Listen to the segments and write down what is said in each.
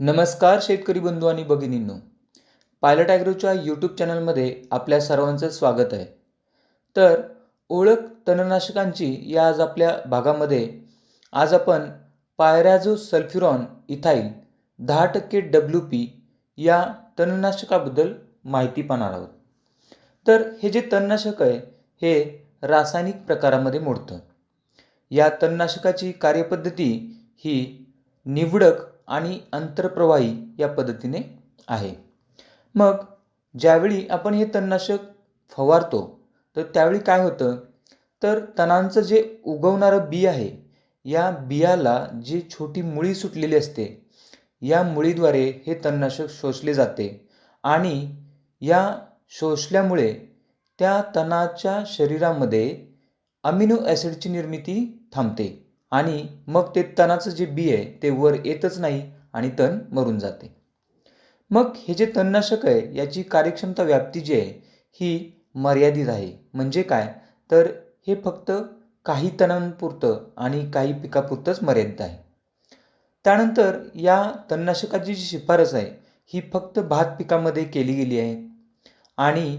नमस्कार शेतकरी बंधू आणि भगिनींनो. पायलट ॲग्रोच्या यूट्यूब चॅनलमध्ये आपल्या सर्वांचं स्वागत आहे. तर ओळख तणनाशकांची या आज आपल्या भागामध्ये आज आपण पायरॅझो सल्फ्युरॉन इथाईल दहा टक्के डब्ल्यू पी या तणनाशकाबद्दल माहिती पाहणार आहोत. तर हे जे तणनाशक आहे हे रासायनिक प्रकारामध्ये मोडतं. या तणनाशकाची कार्यपद्धती ही निवडक आणि अंतरप्रवाही या पद्धतीने आहे. मग ज्यावेळी आपण हे तणनाशक फवारतो तर त्यावेळी काय होतं? तर तणांचं जे उगवणारं बी आहे या बियाला जी छोटी मुळी सुटलेली असते या मुळीद्वारे हे तणनाशक शोषले जाते आणि या शोषल्यामुळे त्या तणाच्या शरीरामध्ये अमिनो ॲसिडची निर्मिती थांबते. आणि मग ते तणाचं जे बी आहे ते वर येतच नाही आणि तण मरून जाते. मग हे जे तणनाशक आहे याची कार्यक्षमता व्याप्ती जी आहे ही मर्यादित आहे. म्हणजे काय? तर हे फक्त काही तणांपुरतं आणि काही पिकापुरतंच मर्यादित आहे. त्यानंतर या तणनाशकाची जी शिफारस आहे ही फक्त भात पिकामध्ये केली गेली आहे. आणि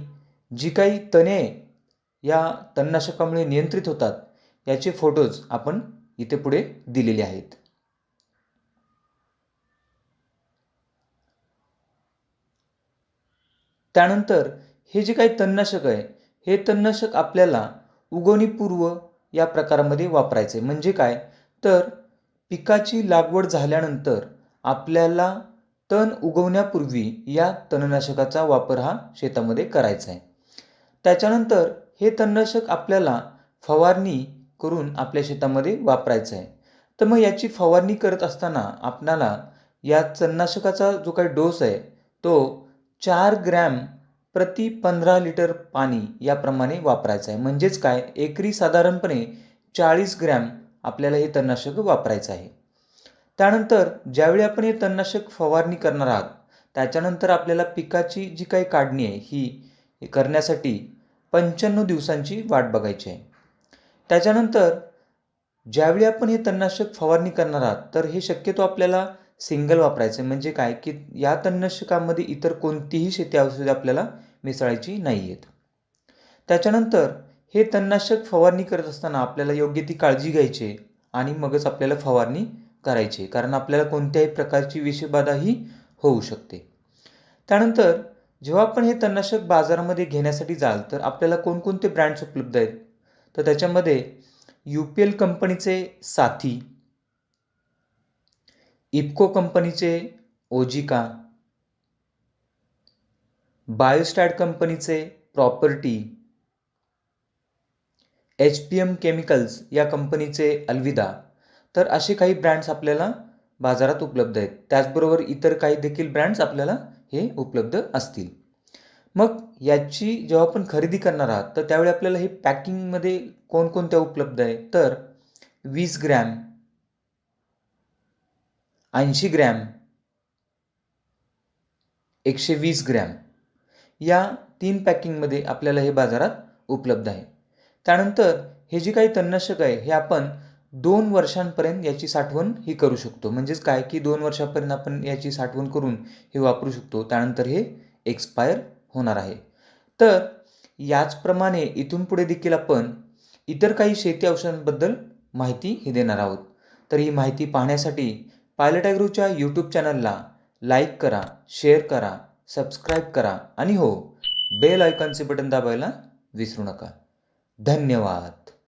जी काही तणे या तणनाशकामुळे नियंत्रित होतात याचे फोटोज आपण इथे पुढे दिलेले आहेत. त्यानंतर हे जे काही तणनाशक आहे हे तणनाशक आपल्याला उगवणीपूर्व या प्रकारामध्ये वापरायचे. म्हणजे काय? तर पिकाची लागवड झाल्यानंतर आपल्याला तण उगवण्यापूर्वी या तणनाशकाचा वापर हा शेतामध्ये करायचा आहे. त्याच्यानंतर हे तणनाशक आपल्याला फवारणी करून आपल्या शेतामध्ये वापरायचं आहे. तर मग याची फवारणी करत असताना आपणाला या तणनाशकाचा जो काही डोस आहे तो चार ग्रॅम प्रति पंधरा लिटर पाणी याप्रमाणे वापरायचं आहे. म्हणजेच काय? एकरी साधारणपणे चाळीस ग्रॅम आपल्याला हे तणनाशक वापरायचं आहे. त्यानंतर ज्यावेळी आपण हे तणनाशक फवारणी करणार आहात त्याच्यानंतर आपल्याला पिकाची जी काही काढणी आहे ही करण्यासाठी पंच्याण्णव दिवसांची वाट बघायची आहे. त्याच्यानंतर ज्यावेळी आपण हे तणनाशक फवारणी करणार आहात तर हे शक्यतो आपल्याला सिंगल वापरायचं आहे. म्हणजे काय? की या तणनाशकामध्ये इतर कोणतीही शेती औषधे आपल्याला मिसळायची नाही आहेत त्याच्यानंतर हे तणनाशक फवारणी करत असताना आपल्याला योग्य ती काळजी घ्यायची आणि मगच आपल्याला फवारणी करायची कारण आपल्याला कोणत्याही प्रकारची विषबाधाही होऊ शकते. त्यानंतर जेव्हा आपण हे तणनाशक बाजारामध्ये घेण्यासाठी जाल तर आपल्याला कोणकोणते ब्रँड्स उपलब्ध आहेत? तर त्याच्यामध्ये यू पी एल कंपनीचे साथी इफ्को कंपनीचे ओजिका बायोस्टॅट कंपनीचे property H P M chemicals या कंपनीचे अलविदा. तर असे काही ब्रँड्स आपल्याला बाजारात उपलब्ध आहेत. त्याचबरोबर इतर काही देखील ब्रँड्स आपल्याला हे उपलब्ध असतील. मग याची जेव्हा आपण खरेदी करणार आहात तर त्यावेळी आपल्याला हे पॅकिंगमध्ये कोणकोणत्या उपलब्ध आहे? तर वीस ग्रॅम ऐंशी ग्रॅम एकशे वीस ग्रॅम या तीन पॅकिंगमध्ये आपल्याला हे बाजारात उपलब्ध आहे. त्यानंतर हे जे काही तणनाशक आहे हे आपण दोन वर्षांपर्यंत याची साठवण ही करू शकतो. म्हणजेच काय? की दोन वर्षापर्यंत आपण याची साठवण करून हे वापरू शकतो. त्यानंतर हे एक्सपायर होणार आहे. तर याचप्रमाणे इथून पुढे देखील आपण इतर काही शेती औषधांबद्दल माहिती ही देणार आहोत. तर ही माहिती पाहण्यासाठी पायलट ॲग्रोच्या यूट्यूब चॅनलला लाईक करा शेअर करा सबस्क्राईब करा आणि हो बेल आयकॉनचे बटन दाबायला विसरू नका. धन्यवाद.